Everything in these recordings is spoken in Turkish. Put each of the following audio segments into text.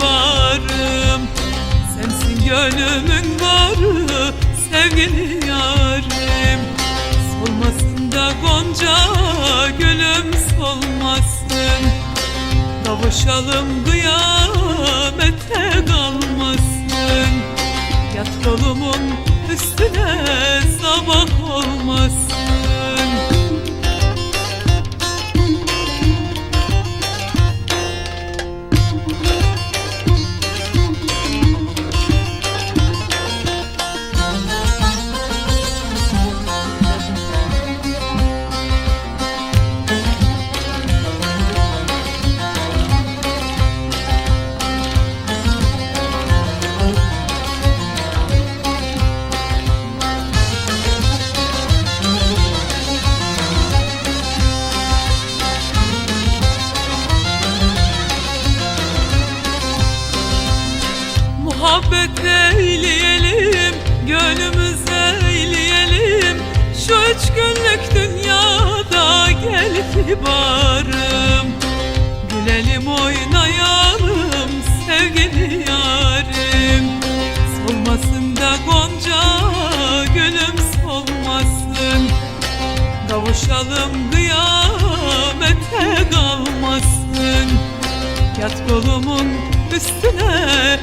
baharım Sensin gönlümün barı sevgili yarim. Solmasın da gonca gülüm solmasın. Kavuşalım duyar Muhabbet eyleyelim, gönlümüz eyleyelim. Şu üç günlük dünyada gel kibarım. Gülelim oynayalım sevgili yarim. Solmasın da gonca gülüm solmasın. Kavuşalım kıyamete kalmasın. Yat kolumun üstüne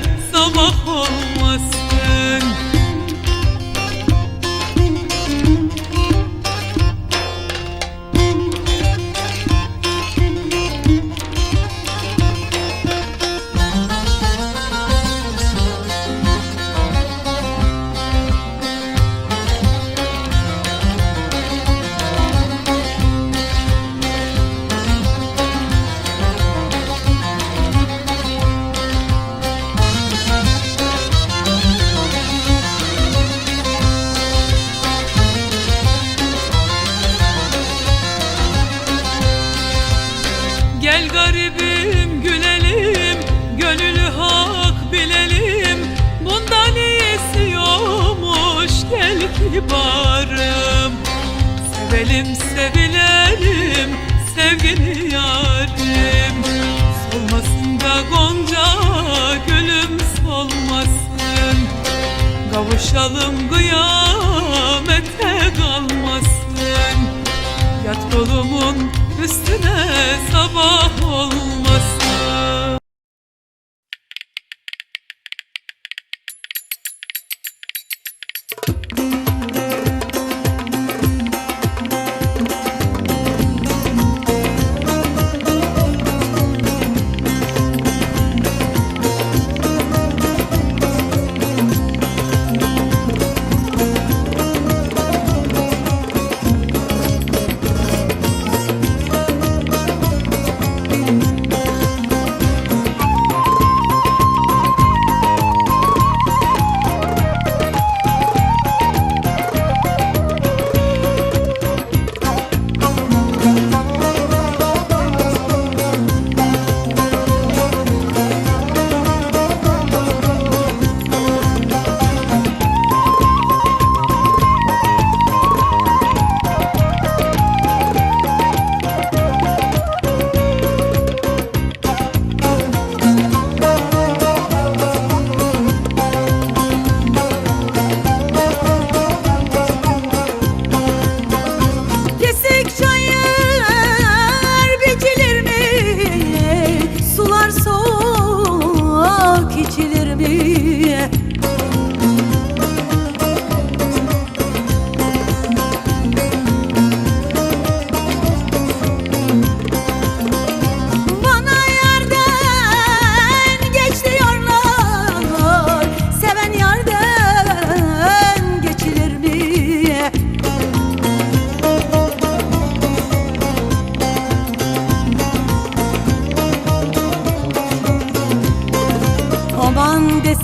Sevelim sevilelim Sevgili yarim. Solmasın da gonca Gülüm solmasın. Kavuşalım kıyamete kalmasın. Yat kolumun üstüne sabah olmasın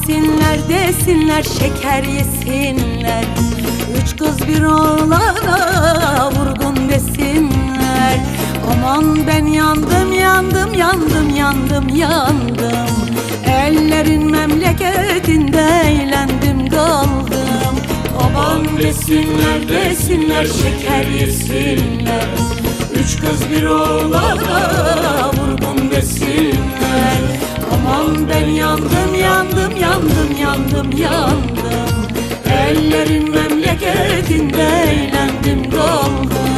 Aman desinler desinler şeker yesinler. Üç kız bir oğlana vurgun desinler. Aman ben yandım yandım yandım yandım yandım. Ellerin memleketinde eğlendim kaldım Aman desinler desinler şeker yesinler. Üç kız bir oğlana vurgun desinler Aman ben yandım yandım yandım yandım yandım. Ellerin memleketinde eğlendim kaldım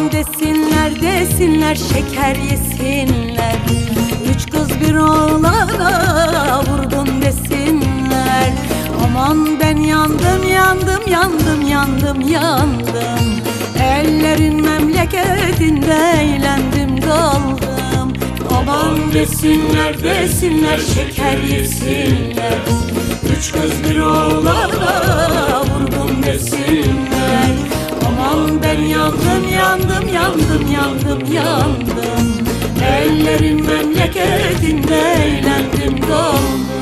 Aman desinler desinler şeker yesinler. Üç kız bir oğlana vurdun desinler. Aman ben yandım yandım yandım yandım yandım. Ellerin memleketinde eğlendim kaldım Aman desinler desinler şeker yesinler. Üç kız bir oğlana vurdun desinler ben yandım yandım yandım yandım yandım. Ellerin memleketinde eğlendim doldum.